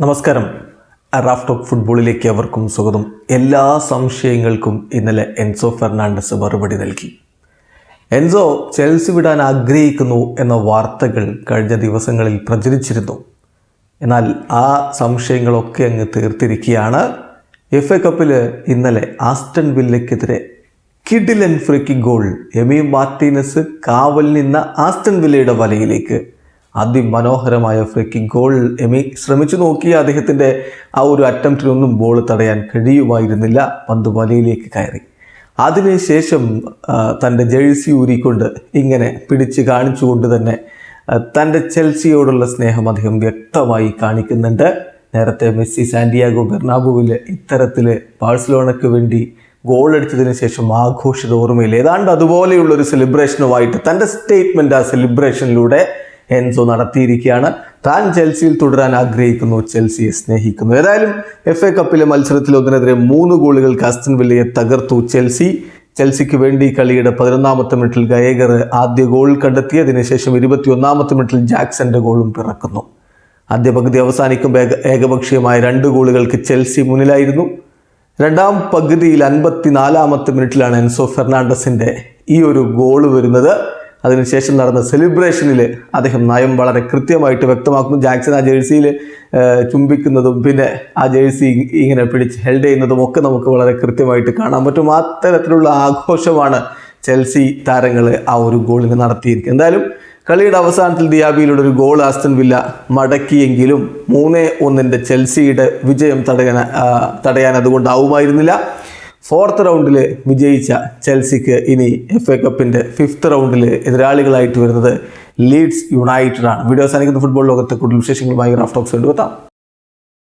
നമസ്കാരം. Raf talk ഫുട്ബോളിലേക്ക് അവർക്കും സ്വാഗതം. എല്ലാ സംശയങ്ങൾക്കും ഇന്നലെ എൻസോ ഫെർണാണ്ടസ് മറുപടി നൽകി. എൻസോ ചെൽസി വിടാൻ ആഗ്രഹിക്കുന്നു എന്ന വാർത്തകൾ കഴിഞ്ഞ ദിവസങ്ങളിൽ പ്രചരിച്ചിരുന്നു. എന്നാൽ ആ സംശയങ്ങളൊക്കെ അങ്ങ് തീർത്തിരിക്കുകയാണ്. എഫ് എ കപ്പിൽ ഇന്നലെ ആസ്റ്റൺ വില്ലയ്ക്കെതിരെ കിഡിലൻ ഫ്രിക്കി ഗോൾ എമി മാർട്ടീനസ് കാവൽ നിന്ന ആസ്റ്റൺ വില്ലയുടെ വലയിലേക്ക് അതിമനോഹരമായ ഫ്രിക്കി ഗോൾ എമി ശ്രമിച്ചു നോക്കിയ അദ്ദേഹത്തിന്റെ ആ ഒരു അറ്റംപ്റ്റിനൊന്നും ബോൾ തടയാൻ കഴിയുമായിരുന്നില്ല. പന്ത് വലയിലേക്ക് കയറി. അതിനുശേഷം തന്റെ ജേഴ്സി ഊരിക്കൊണ്ട് ഇങ്ങനെ പിടിച്ച് കാണിച്ചുകൊണ്ട് തന്നെ തന്റെ ചെൽസിയോടുള്ള സ്നേഹം അദ്ദേഹം വ്യക്തമായി കാണിക്കുന്നുണ്ട്. നേരത്തെ മെസ്സി സാന്റിയാഗോ ബെർണാബുവിൽ ഇത്തരത്തിൽ ബാഴ്സലോണയ്ക്ക് വേണ്ടി ഗോൾ അടിച്ചതിന് ശേഷം ആഘോഷിത ഓർമ്മയിൽ. ഏതാണ്ട് അതുപോലെയുള്ള ഒരു സെലിബ്രേഷനുമായിട്ട് തന്റെ സ്റ്റേറ്റ്മെന്റ് ആ സെലിബ്രേഷനിലൂടെ എൻസോ നടത്തിയിരിക്കുകയാണ്. താൻ ചെൽസിയിൽ തുടരാൻ ആഗ്രഹിക്കുന്നു ചെൽസിയെ സ്നേഹിക്കുന്നു. ഏതായാലും എഫ് എ കപ്പിലെ മത്സരത്തിൽ ഒന്നിനെതിരെ മൂന്ന് ഗോളുകൾക്ക് അസ്റ്റൻ വില്ലയെ തകർത്തു ചെൽസി. ചെൽസിക്ക് വേണ്ടി കളിയുടെ പതിനൊന്നാമത്തെ മിനിറ്റിൽ ഗയേഗർ ആദ്യ ഗോൾ കണ്ടെത്തിയതിനു ശേഷം ഇരുപത്തിയൊന്നാമത്തെ മിനിറ്റിൽ ജാക്സന്റെ ഗോളും പിറക്കുന്നു. ആദ്യ പകുതി അവസാനിക്കുമ്പോൾ ഏക ഏകപക്ഷീയമായ രണ്ട് ഗോളുകൾക്ക് ചെൽസി മുന്നിലായിരുന്നു. രണ്ടാം പകുതിയിൽ അൻപത്തിനാലാമത്തെ മിനിറ്റിലാണ് എൻസോ ഫെർണാണ്ടസിന്റെ ഈ ഒരു ഗോൾ വരുന്നത്. അതിനുശേഷം നടന്ന സെലിബ്രേഷനിൽ അദ്ദേഹം നയം വളരെ കൃത്യമായിട്ട് വ്യക്തമാക്കുന്നു. ജാക്സൺ ആ ജേഴ്സിയിൽ ചുംബിക്കുന്നതും പിന്നെ ആ ജേഴ്സി ഇങ്ങനെ പിടിച്ച് ഹെൽഡ് ചെയ്യുന്നതും ഒക്കെ നമുക്ക് വളരെ കൃത്യമായിട്ട് കാണാൻ പറ്റും. അത്തരത്തിലുള്ള ആഘോഷമാണ് ചെൽസി താരങ്ങൾ ആ ഒരു ഗോളിന് നടത്തിയിരിക്കുന്നത്. എന്തായാലും കളിയുടെ അവസാനത്തിൽ ദിയാബിയിലൂടെ ഒരു ഗോൾ ആസ്റ്റൻ വില്ല മടക്കിയെങ്കിലും മൂന്ന് ഒന്നിന്റെ ചെൽസിയുടെ വിജയം തടയാൻ തടയാൻ അതുകൊണ്ടാവുമായിരുന്നില്ല ഫോർത്ത് റൗണ്ടിൽ വിജയിച്ച ചെൽസിക്ക് ഇനി എഫ് എ കപ്പിന്റെ ഫിഫ്ത്ത് റൗണ്ടിൽ എതിരാളികളായിട്ട് വരുന്നത് ലീഡ്സ് യുണൈറ്റഡ് ആണ്. വീഡിയോ സാധിക്കുന്ന ഫുട്ബോൾ ലോകത്തെ കൂടുതൽ വിശേഷങ്ങളുമായി ടോക്സ് കൊണ്ടുവെത്താം